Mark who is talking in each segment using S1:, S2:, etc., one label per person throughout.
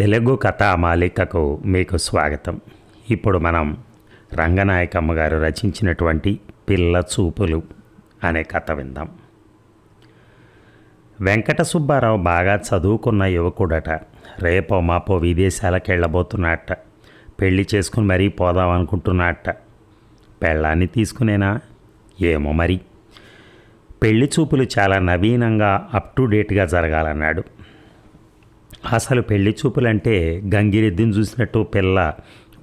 S1: తెలుగు కథామాలికకు మీకు స్వాగతం. ఇప్పుడు మనం రంగనాయకమ్మ గారు రచించినటువంటి పిల్ల చూపులు అనే కథ విందాం. వెంకట సుబ్బారావు బాగా చదువుకున్న యువకుడట. రేపో మాపో విదేశాలకు వెళ్ళబోతున్నట్ట పెళ్ళి చేసుకుని మరీ పోదాం అనుకుంటున్నట్ట పెళ్ళాన్ని తీసుకునేనా? ఏమో మరి. పెళ్ళి చూపులు చాలా నవీనంగా అప్ టు డేట్గా జరగాలన్నాడు. అసలు పెళ్ళి చూపులంటే గంగిరెద్దుని చూసినట్టు పిల్ల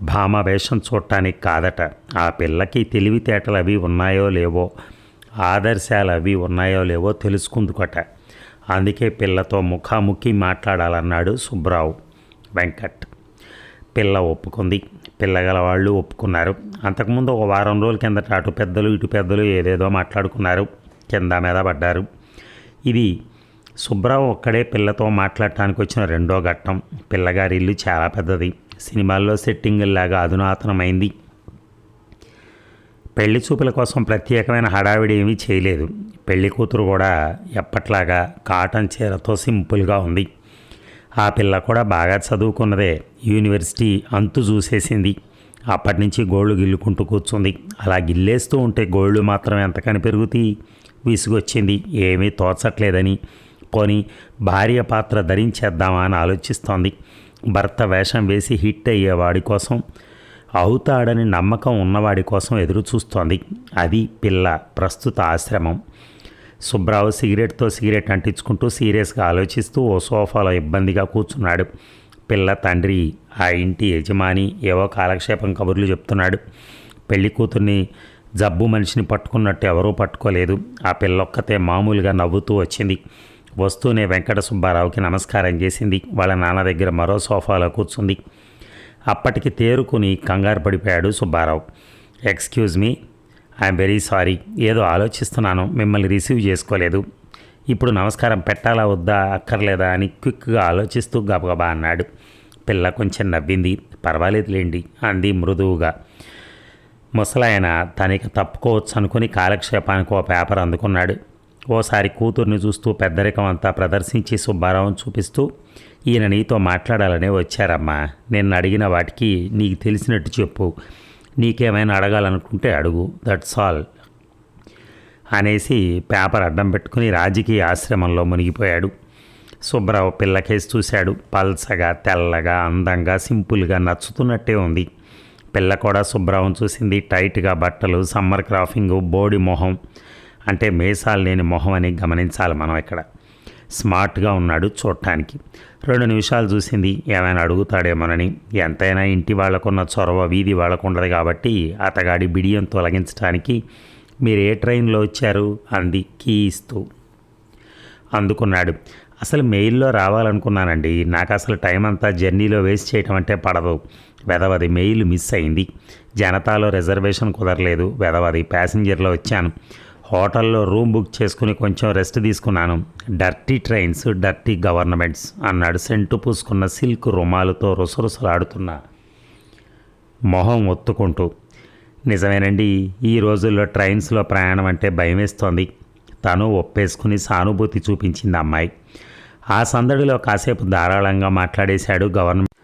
S1: భామ వేషం చూడటానికి కాదట. ఆ పిల్లకి తెలివితేటలు అవి ఉన్నాయో లేవో ఆదర్శాలు అవి ఉన్నాయో లేవో తెలుసుకుందుకట. అందుకే పిల్లతో ముఖాముఖి మాట్లాడాలన్నాడు సుబ్రావు వెంకట్. పిల్ల ఒప్పుకుంది. పిల్లగల వాళ్ళు ఒప్పుకున్నారు. అంతకుముందు ఒక వారం రోజుల కిందట అటు పెద్దలు ఇటు పెద్దలు ఏదేదో మాట్లాడుకున్నారు. కింద మీద పడ్డారు. ఇది సుబ్బరావు ఒక్కడే పిల్లతో మాట్లాడటానికి వచ్చిన రెండో ఘట్టం. పిల్లగారి ఇల్లు చాలా పెద్దది. సినిమాల్లో సెట్టింగుల్లాగా అధునాతనమైంది. పెళ్ళి చూపుల కోసం ప్రత్యేకమైన హడావిడి ఏమీ చేయలేదు. పెళ్ళి కూతురు కూడా ఎప్పట్లాగా కాటన్ చీరతో సింపుల్గా ఉంది. ఆ పిల్ల కూడా బాగా చదువుకున్నదే. యూనివర్సిటీ అంతు చూసేసింది. అప్పటి నుంచి గోళ్ళు గిల్లుకుంటూ కూర్చుంది. అలా గిల్లేస్తూ ఉంటే గోళ్ళు మాత్రం ఎంతకని పెరుగుతాయి విసుగొచ్చింది. ఏమీ తోచట్లేదని. పోని భార్య పాత్ర ధరించేద్దామా అని ఆలోచిస్తోంది. భర్త వేషం వేసి హిట్ అయ్యేవాడి కోసం అవుతాడని నమ్మకం ఉన్నవాడి కోసం ఎదురు చూస్తోంది అది పిల్ల ప్రస్తుత ఆశ్రమం. సుబ్రావు సిగరెట్తో సిగరెట్ అంటించుకుంటూ సీరియస్గా ఆలోచిస్తూ ఓ సోఫాలో ఇబ్బందిగా కూర్చున్నాడు. పిల్ల తండ్రి ఆ ఇంటి యజమాని ఏవో కాలక్షేపం కబుర్లు చెప్తున్నాడు. పెళ్ళి కూతుర్ని జబ్బు మనిషిని పట్టుకున్నట్టు ఎవరూ పట్టుకోలేదు. ఆ పిల్లొక్కతే మామూలుగా నవ్వుతూ వచ్చింది. వస్తూనే వెంకట సుబ్బారావుకి నమస్కారం చేసింది. వాళ్ళ నాన్న దగ్గర మరో సోఫాలో కూర్చుంది. అప్పటికి తేరుకుని కంగారు పడిపోయాడు Subbarao. Excuse me I'm very sorry. ఏదో ఆలోచిస్తున్నాను. మిమ్మల్ని రిసీవ్ చేసుకోలేదు. ఇప్పుడు నమస్కారం పెట్టాలా వద్దా అక్కర్లేదా అని క్విక్గా ఆలోచిస్తూ గబగబా అన్నాడు. పిల్ల కొంచెం నవ్వింది. పర్వాలేదులేండి అంది మృదువుగా. ముసలాయన తనకి తప్పుకోవచ్చు అనుకుని కాలక్షేపానికి ఓ పేపర్ అందుకున్నాడు. ఓసారి కూతుర్ని చూస్తూ పెద్దరికం అంతా ప్రదర్శించి సుబ్బారావుని చూపిస్తూ ఈయన నీతో మాట్లాడాలనే వచ్చారమ్మా. నేను అడిగిన వాటికి నీకు తెలిసినట్టు చెప్పు. నీకేమైనా అడగాలనుకుంటే అడుగు. దట్స్ ఆల్ అనేసి పేపర్ అడ్డం పెట్టుకుని రాజకీయ ఆశ్రమంలో మునిగిపోయాడు. సుబ్బారావు పిల్లకేసి చూశాడు. పల్సగా తెల్లగా అందంగా సింపుల్గా నచ్చుతున్నట్టే ఉంది. పిల్ల కూడా సుబ్బరావుని చూసింది. టైట్గా బట్టలు సమ్మర్ క్రాఫింగ్ బోడి మొహం అంటే మేసాలు లేని మొహం అని గమనించాలి మనం ఇక్కడ. స్మార్ట్గా ఉన్నాడు చూడటానికి. రెండు నిమిషాలు చూసింది ఏమైనా అడుగుతాడేమోనని. ఎంతైనా ఇంటి వాళ్ళకున్న చొరవ వీధి వాళ్ళకు ఉండదు కాబట్టి అతగాడి బిడియం తొలగించడానికి మీరు ఏ ట్రైన్లో వచ్చారు? అంది కీ ఇస్తూ అందుకున్నాడు. అసలు మెయిల్లో రావాలనుకున్నానండి. నాకు అసలు టైం అంతా జర్నీలో వేస్ట్ చేయటం అంటే పడదు. వెదవది మెయిల్ మిస్ అయింది. జనతాలో రిజర్వేషన్ కుదరలేదు. వెదవది ప్యాసింజర్లో వచ్చాను. హోటల్లో రూమ్ బుక్ చేసుకుని కొంచెం రెస్ట్ తీసుకున్నాను. డర్టీ ట్రైన్స్ డర్టీ గవర్నమెంట్స్ అన్నాడు సెంటు పూసుకున్న సిల్క్ రుమాలతో రుసరుసలాడుతున్న మొహం ఒత్తుకుంటూ. నిజమేనండి ఈ రోజుల్లో ట్రైన్స్లో ప్రయాణం అంటే భయమేస్తోంది. తను ఒప్పేసుకుని సానుభూతి చూపించింది అమ్మాయి. ఆ సందడిలో కాసేపు ధారాళంగా మాట్లాడేశాడు గవర్నమెంట్.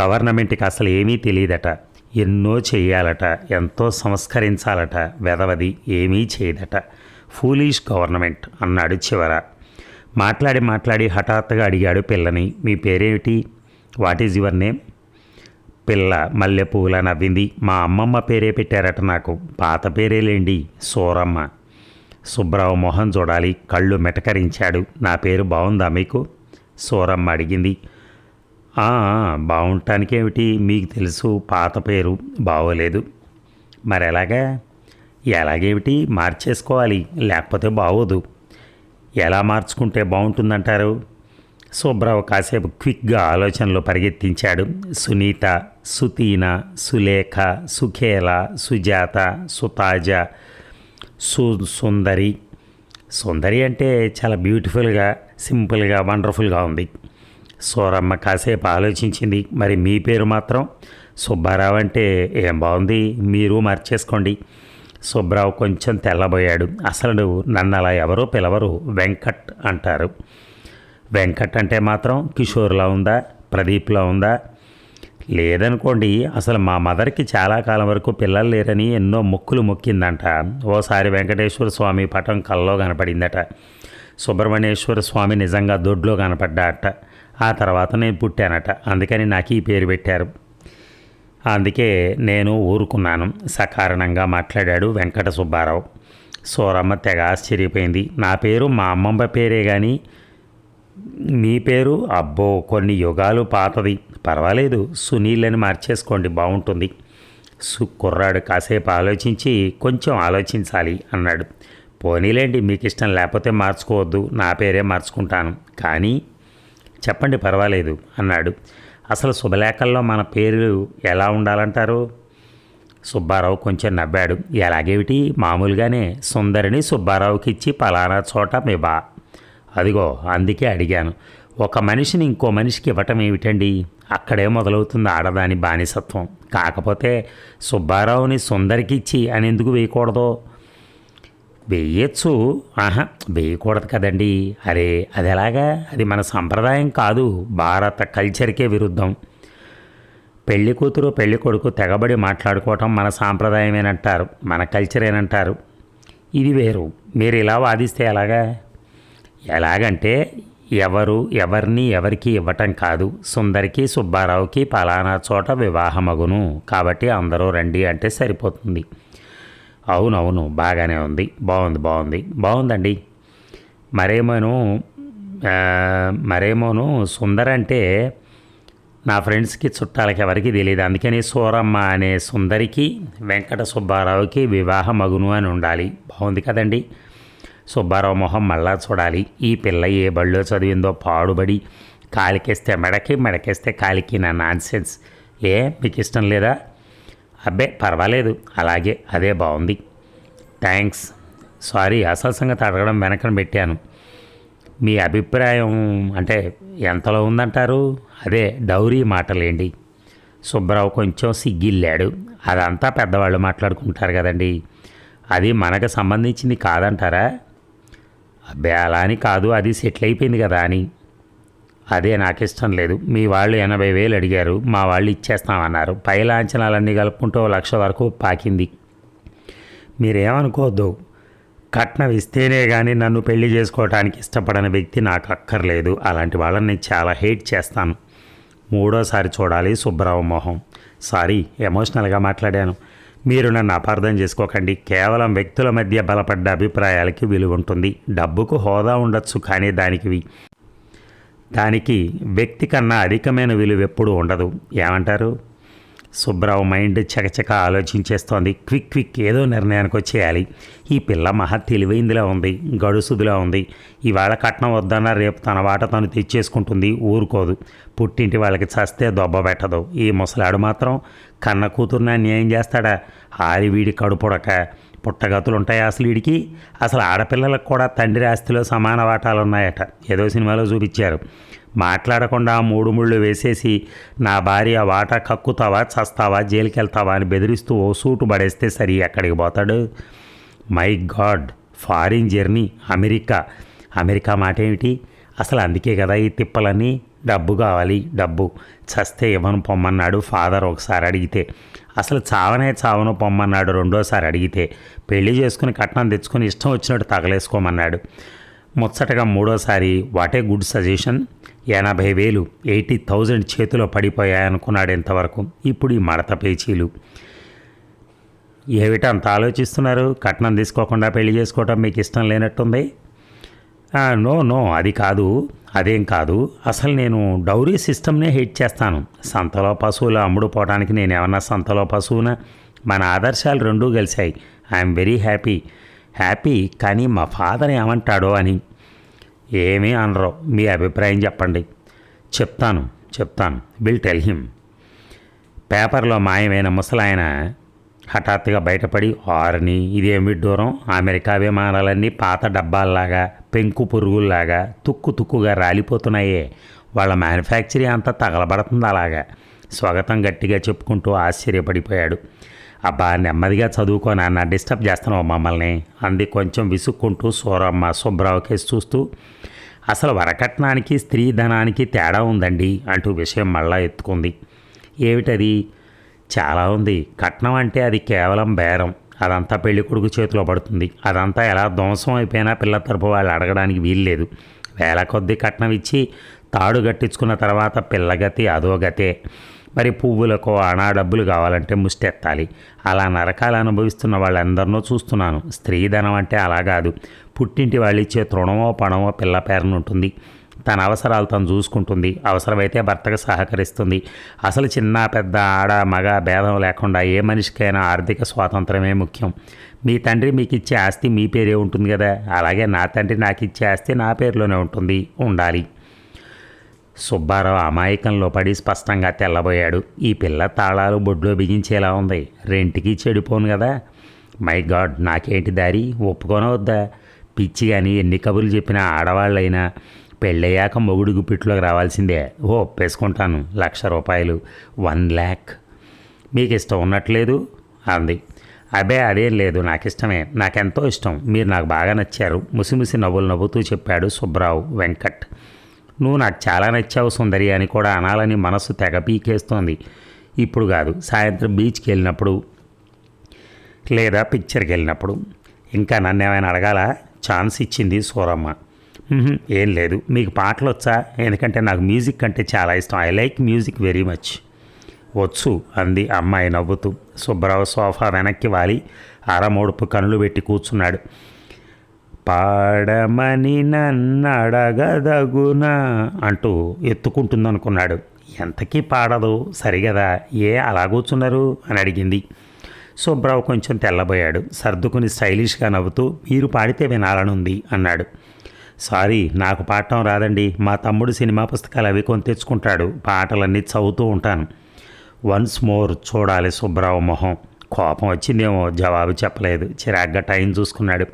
S1: గవర్నమెంట్కి అసలు ఏమీ తెలియదట. ఎన్నో చేయాలట ఎంతో సంస్కరించాలట వెదవది ఏమీ చేయదట. ఫూలిష్ గవర్నమెంట్ అన్నాడు చివర. మాట్లాడి మాట్లాడి హఠాత్తుగా అడిగాడు పిల్లని మీ పేరేమిటి? వాట్ ఈజ్ యువర్ నేమ్ పిల్ల మల్లెపూల నవ్వింది. మా అమ్మమ్మ పేరే పెట్టారట నాకు పాత పేరేలేండి సూరమ్మ. సుబ్రావు మొహం చూడాలి కళ్ళు మెటకరించాడు. నా పేరు బాగుందా మీకు? సూరమ్మ అడిగింది. బాగుంటానికేమిటి? మీకు తెలుసు పాత పేరు బాగోలేదు. మరి ఎలాగా? ఎలాగేమిటి? మార్చేసుకోవాలి లేకపోతే బాగోదు. ఎలా మార్చుకుంటే బాగుంటుందంటారు? శుభ్రవ కాసేపు క్విక్గా ఆలోచనలో పరిగెత్తించాడు. సునీత సుతీన సులేఖ సుఖేల సుజాత సుతాజ సు సుందరి. సుందరి అంటే చాలా బ్యూటిఫుల్గా సింపుల్గా వండర్ఫుల్గా ఉంది. సూరమ్మ కాసేపు ఆలోచించింది. మరి మీ పేరు మాత్రం? సుబ్బారావు అంటే ఏం బాగుంది? మీరు మార్చేసుకోండి. సుబ్బారావు కొంచెం తెల్లబోయాడు. అసలు నన్ను అలా ఎవరో పిలవరు. వెంకట్ అంటారు. వెంకట్ అంటే మాత్రం కిషోర్లా ఉందా? ప్రదీప్లా ఉందా? లేదనుకోండి. అసలు మా మదర్కి చాలా కాలం వరకు పిల్లలు లేరని ఎన్నో మొక్కులు మొక్కిందంట. ఓసారి వెంకటేశ్వర స్వామి పటం కల్లో కనపడిందట. సుబ్రహ్మణ్యేశ్వర స్వామి నిజంగా దొడ్లో కనపడ్డా అట్ట ఆ తర్వాత నేను పుట్టానట. అందుకని నాకు ఈ పేరు పెట్టారు. అందుకే నేను ఊరుకున్నాను. సకారణంగా మాట్లాడాడు వెంకట సుబ్బారావు. సోరమ్మ తెగ ఆశ్చర్యపోయింది. నా పేరు మా అమ్మమ్మ పేరే కానీ మీ పేరు అబ్బో కొన్ని యుగాలు పాతది. పర్వాలేదు సునీల్ అని మార్చేసుకోండి బాగుంటుంది సు కుర్రాడు కాసేపు ఆలోచించి కొంచెం ఆలోచించాలి అన్నాడు. పోనీలేండి మీకు ఇష్టం లేకపోతే మార్చుకోవద్దు. నా పేరే మార్చుకుంటాను. కానీ చెప్పండి పర్వాలేదు అన్నాడు. అసలు శుభలేఖల్లో మన పేర్లు ఎలా ఉండాలంటారు? సుబ్బారావు కొంచెం నవ్వాడు. ఎలాగేమిటి? మామూలుగానే సుందరిని సుబ్బారావుకి ఇచ్చి పలానా చోట మీ బా అదిగో అందుకే అడిగాను. ఒక మనిషిని ఇంకో మనిషికి ఇవ్వటం ఏమిటండి? అక్కడే మొదలవుతుంది ఆడదాని బానిసత్వం. కాకపోతే సుబ్బారావుని సుందరికి ఇచ్చి అని ఎందుకు వేయకూడదో? వేయచ్చు ఆహా వేయకూడదు కదండి. అరే అది ఎలాగా అది మన సంప్రదాయం కాదు. భారత కల్చర్కే విరుద్ధం. పెళ్ళి కూతురు పెళ్ళి కొడుకు తెగబడి మాట్లాడుకోవటం మన సాంప్రదాయమేనంటారు. మన కల్చరేనంటారు. ఇది వేరు. మీరు ఇలా వాదిస్తే ఎలాగా? ఎలాగంటే ఎవరు ఎవరిని ఎవరికి ఇవ్వటం కాదు. సుందరికి సుబ్బారావుకి పలానా చోట వివాహమగును. కాబట్టి అందరూ రండి అంటే సరిపోతుంది. అవునవును బాగానే ఉంది. బాగుంది బాగుంది. బాగుందండి. మరేమోను మరేమోను సుందర అంటే నా ఫ్రెండ్స్కి చుట్టాలకి ఎవరికి తెలియదు అందుకని సూరమ్మ అనే సుందరికి వెంకట సుబ్బారావుకి వివాహ మగును అని ఉండాలి. బాగుంది కదండి. సుబ్బారావు మొహం మళ్ళా చూడాలి. ఈ పిల్ల ఏ బళ్ళో చదివిందో పాడుబడి కాలికేస్తే మెడకి మెడకేస్తే కాలికి నా నాన్సెన్స్. ఏ మీకు ఇష్టం లేదా? అబ్బే పర్వాలేదు. అలాగే అదే బాగుంది థ్యాంక్స్ సారీ అసలు సంగతి అడగడం వెనకన పెట్టాను. మీ అభిప్రాయం అంటే ఎంతలో ఉందంటారు? అదే డౌరీ మాటలేండి సుబ్బరావు కొంచెం సిగ్గిల్లాడు. అదంతా పెద్దవాళ్ళు మాట్లాడుకుంటారు కదండి. అది మనకు సంబంధించింది కాదంటారా? అబ్బే అలా అని కాదు. అది సెటిల్ అయిపోయింది కదా అని. అదే నాకు ఇష్టం లేదు. మీ వాళ్ళు ఎనభై వేలు అడిగారు. మా వాళ్ళు ఇచ్చేస్తామన్నారు. పై లాంఛనాలన్నీ కలుపుకుంటూ ఓ లక్ష వరకు పాకింది. మీరేమనుకోవద్దు. కట్నం ఇస్తేనే కానీ నన్ను పెళ్ళి చేసుకోవడానికి ఇష్టపడని వ్యక్తి నాకు అక్కర్లేదు. అలాంటి వాళ్ళని నేను చాలా హేట్ చేస్తాను. మూడోసారి చూడాలి సుబ్బరావు మొహం. సారీ ఎమోషనల్గా మాట్లాడాను. మీరు నన్ను అపార్థం చేసుకోకండి. కేవలం వ్యక్తుల మధ్య బలపడ్డ అభిప్రాయాలకి విలువ ఉంటుంది. డబ్బుకు హోదా ఉండొచ్చు కానీ దానికివి దానికి వ్యక్తి కన్నా అధికమైన విలువ ఎప్పుడూ ఉండదు. ఏమంటారు? సుబ్రావు మైండ్ చకచక ఆలోచించేస్తోంది. క్విక్ క్విక్ ఏదో నిర్ణయానికి వచ్చేయాలి. ఈ పిల్ల మహా తెలివైందిలా ఉంది. గడుసుదిలా ఉంది. ఇవాళ కట్నం వద్దన్నా రేపు తన వాట తను తెచ్చేసుకుంటుంది. ఊరుకోదు. పుట్టింటి వాళ్ళకి చస్తే దొబ్బ పెట్టదు. ఈ ముసలాడు మాత్రం కన్న కూతుర్ని అన్యాయం చేస్తాడా? ఆరి వీడి కడుపుడక పుట్టగతులు ఉంటాయి అసలు వీడికి అసలు ఆడపిల్లలకు కూడా తండ్రి ఆస్తిలో సమాన వాటాలు ఉన్నాయట ఏదో సినిమాలో చూపించారు. మాట్లాడకుండా మూడు ముళ్ళు వేసేసి నా భార్య వాటా కక్కుతావా చస్తావా జైలుకి వెళ్తావా అని బెదిరిస్తూ ఓ సూటు పడేస్తే సరి ఎక్కడికి పోతాడు? My god! Foreign journey America. America మాట ఏమిటి? అసలు అందుకే కదా ఈ తిప్పలని డబ్బు కావాలి డబ్బు. చస్తే ఇవ్వను పొమ్మన్నాడు ఫాదర్ ఒకసారి అడిగితే. అసలు చావనే చావను పొమ్మన్నాడు రెండోసారి అడిగితే. పెళ్ళి చేసుకుని కట్నం తెచ్చుకొని ఇష్టం వచ్చినట్టు తగలేసుకోమన్నాడు. ముచ్చటగా మూడోసారి వాటే గుడ్ సజెషన్. ఎనభై వేలు ఎయిటీ థౌజండ్ చేతిలో పడిపోయాయనుకున్నాడు ఇంతవరకు ఇప్పుడు ఈ మడత పేచీలు. ఏమిటంత ఆలోచిస్తున్నారు? కట్నం తీసుకోకుండా పెళ్ళి చేసుకోవటం మీకు ఇష్టం లేనట్టుంది? నో నో అది కాదు. అదేం కాదు. అసలు నేను డౌరీ సిస్టమ్నే హెయిట్ చేస్తాను. సంతలో పశువులు అమ్ముడు పోవడానికి నేను ఏమన్నా సంతలో పశువున? మన ఆదర్శాలు రెండూ కలిశాయి ఐఎమ్ వెరీ హ్యాపీ. హ్యాపీ కానీ మా ఫాదర్ ఏమంటాడో అని. ఏమీ అనరు. మీ అభిప్రాయం చెప్పండి. చెప్తాను చెప్తాను. Will tell him. పేపర్లో మాయమైన ముసలాయన హఠాత్తుగా బయటపడి ఆరని ఇదేం విడ్డూరం అమెరికా విమానాలన్నీ పాత డబ్బాల్లాగా పెంకు పురుగుల్లాగా తుక్కు తుక్కుగా రాలిపోతున్నాయే. వాళ్ళ మ్యానుఫ్యాక్చరీ అంతా తగలబడుతుంది అలాగా. స్వాగతం గట్టిగా చెప్పుకుంటూ ఆశ్చర్యపడిపోయాడు. అబ్బా నెమ్మదిగా చదువుకో నాన్న డిస్టర్బ్ చేస్తున్నావు మమ్మల్ని. అంది కొంచెం విసుక్కుంటూ సూరమ్మ సుబ్రావు కేసు చూస్తూ. అసలు వరకట్నానికి స్త్రీ ధనానికి తేడా ఉందండి అంటూ విషయం మళ్ళా ఎత్తుకుంది. ఏమిటది? చాలా ఉంది. కట్నం అంటే అది కేవలం బేరం. అదంతా పెళ్ళి కొడుకు చేతిలో పడుతుంది. అదంతా ఎలా ధ్వంసం అయిపోయినా పిల్ల తరపు వాళ్ళు అడగడానికి వీల్లేదు. వేల కొద్దీ కట్నం ఇచ్చి తాడు కట్టించుకున్న తర్వాత పిల్లగతి అదో గతే. మరి పువ్వులకు అనా డబ్బులు కావాలంటే ముష్టెత్తాలి. అలా నరకాలు అనుభవిస్తున్న వాళ్ళందరినో చూస్తున్నాను. స్త్రీధనం అంటే అలా కాదు. పుట్టింటి వాళ్ళు ఇచ్చే తృణమో పణమో పిల్ల పేరనుంటుంది. తన అవసరాలు తను చూసుకుంటుంది. అవసరమైతే భర్తకు సహకరిస్తుంది. అసలు చిన్న పెద్ద ఆడ మగ భేదం లేకుండా ఏ మనిషికైనా ఆర్థిక స్వాతంత్రమే ముఖ్యం. మీ తండ్రి మీకు ఇచ్చే ఆస్తి మీ పేరే ఉంటుంది కదా? అలాగే నా తండ్రి నాకు ఇచ్చే ఆస్తి నా పేరులోనే ఉంటుంది. ఉండాలి. సుబ్బారావు అమాయకంలో పడి స్పష్టంగా తెల్లబోయాడు. ఈ పిల్ల తాళాలు బొడ్లో బిగించేలా ఉంది. రెంటికి చెడిపోను కదా? మై గాడ్ నాకేంటి దారి? ఒప్పుకోనవద్దా? పిచ్చి కానీ ఎన్ని కబుర్లు చెప్పినా ఆడవాళ్ళైనా పెళ్ళయ్యాక మొగుడు గుప్పిట్లోకి రావాల్సిందే. ఓ ఒప్పేసుకుంటాను లక్ష రూపాయలు. వన్ ల్యాక్. మీకు ఇష్టం ఉన్నట్లేదు? అంది. అబే అదేం లేదు. నాకు ఇష్టమే నాకెంతో ఇష్టం. మీరు నాకు బాగా నచ్చారు. ముసిముసి నవ్వులు నవ్వుతూ చెప్పాడు సుబ్రావు వెంకట్. నువ్వు నాకు చాలా నచ్చావు సుందరి అని కూడా అనాలని మనసు తెగ పీకేస్తోంది. ఇప్పుడు కాదు. సాయంత్రం బీచ్కి వెళ్ళినప్పుడు లేదా పిక్చర్కి వెళ్ళినప్పుడు. ఇంకా నన్ను ఏమైనా అడగాల? ఛాన్స్ ఇచ్చింది సూరమ్మ. ఏం లేదు. మీకు పాటలు వచ్చా ఎందుకంటే నాకు మ్యూజిక్ అంటే చాలా ఇష్టం. I like music very much వచ్చు అంది అమ్మాయి నవ్వుతూ. సుబ్బరావు సోఫా వెనక్కి వాలి. అరమోడుపు కనులు పెట్టి కూర్చున్నాడు. పాడమని నన్నడగదగునా అంటూ ఎత్తుకుంటుందనుకున్నాడు. ఎంతకీ పాడదు? సరిగదా? ఏ అలా కూర్చున్నారు? అని అడిగింది. సుబ్రావు కొంచెం తెల్లబోయాడు. సర్దుకుని స్టైలిష్గా నవ్వుతూ మీరు పాడితే వినాలనుంది అన్నాడు. సారీ నాకు పాడటం రాదండి. మా తమ్ముడు సినిమా పుస్తకాలు అవి కొని తెచ్చుకుంటాడు పాటలన్నీ చదువుతూ ఉంటాను. వన్స్ మోర్ చూడాలి సుబ్బరావు మొహం. కోపం వచ్చిందేమో జవాబు చెప్పలేదు. చిరాగ్గా టైం చూసుకున్నాడు.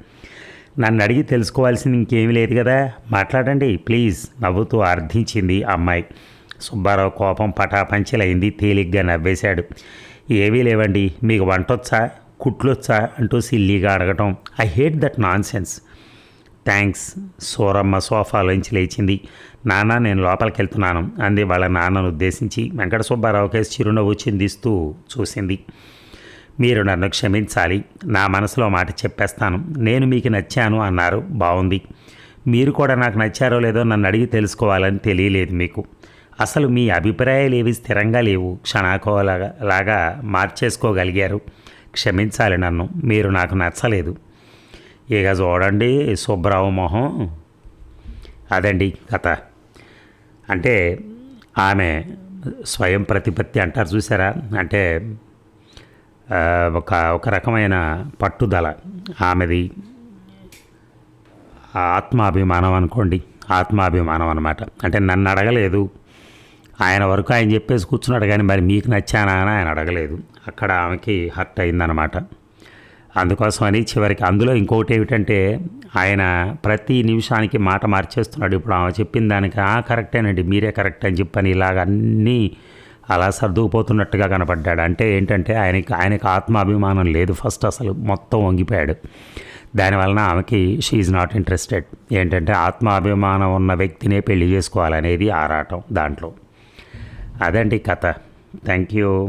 S1: నన్ను అడిగి తెలుసుకోవాల్సింది ఇంకేమీ లేదు కదా. మాట్లాడండి ప్లీజ్ నవ్వుతూ అర్థించింది అమ్మాయి. సుబ్బారావు కోపం పటాపంచలైంది తేలిగ్గా నవ్వేశాడు. ఏవీ లేవండి మీకు వంటొచ్చా? కుట్లొచ్చా? అంటూ సిల్లీగా అడగటం. I hate that nonsense thanks. Suramma సోఫాలోంచి లేచింది. నాన్న నేను లోపలికి వెళ్తున్నాను అంది వాళ్ళ నాన్నను ఉద్దేశించి. వెంకట సుబ్బారావు చిరునవ్వు చిందిస్తూ చూసింది. మీరు నన్ను క్షమించాలి. నా మనసులో మాట చెప్పేస్తాను. నేను మీకు నచ్చాను అన్నారు. బాగుంది మీరు కూడా నాకు నచ్చారో లేదో నన్ను అడిగి తెలుసుకోవాలని తెలియలేదు మీకు. అసలు మీ అభిప్రాయాలు ఏవి స్థిరంగా లేవు. క్షణాకోలాగా లాగా మార్చేసుకోగలిగారు. క్షమించాలి నన్ను. మీరు నాకు నచ్చలేదు. ఇక చూడండి సుబ్బరావు మొహం. అదండి కథ. అంటే ఆమె స్వయం ప్రతిపత్తి అంటారు చూసారా? అంటే ఒక ఒక రకమైన పట్టుదల ఆమెది. ఆత్మాభిమానం అనుకోండి ఆత్మాభిమానం అనమాట అంటే నన్ను అడగలేదు. ఆయన వరకు ఆయన చెప్పేసి కూర్చున్నాడు కానీ మరి మీకు నచ్చానా అని ఆయన అడగలేదు. అక్కడ ఆమెకి హర్ట్ అయిందనమాట అందుకోసమని చివరికి అందులో ఇంకొకటి ఏమిటంటే ఆయన ప్రతి నిమిషానికి మాట మార్చేస్తున్నాడు. ఇప్పుడు ఆమె చెప్పిన దానికి "ఆ, కరెక్టేనండి మీరే కరెక్ట్ అని చెప్పని ఇలాగ అన్నీ అలా సర్దుకుపోతున్నట్టుగా కనపడ్డాడు. అంటే ఏంటంటే ఆయనకి ఆయనకు ఆత్మాభిమానం లేదు ఫస్ట్ అసలు మొత్తం వంగిపోయాడు. దానివలన ఆమెకి షీఈ్ నాట్ ఇంట్రెస్టెడ్ ఏంటంటే ఆత్మాభిమానం ఉన్న వ్యక్తినే పెళ్ళి చేసుకోవాలనేది ఆరాటం దాంట్లో. అదండి కథ. Thank you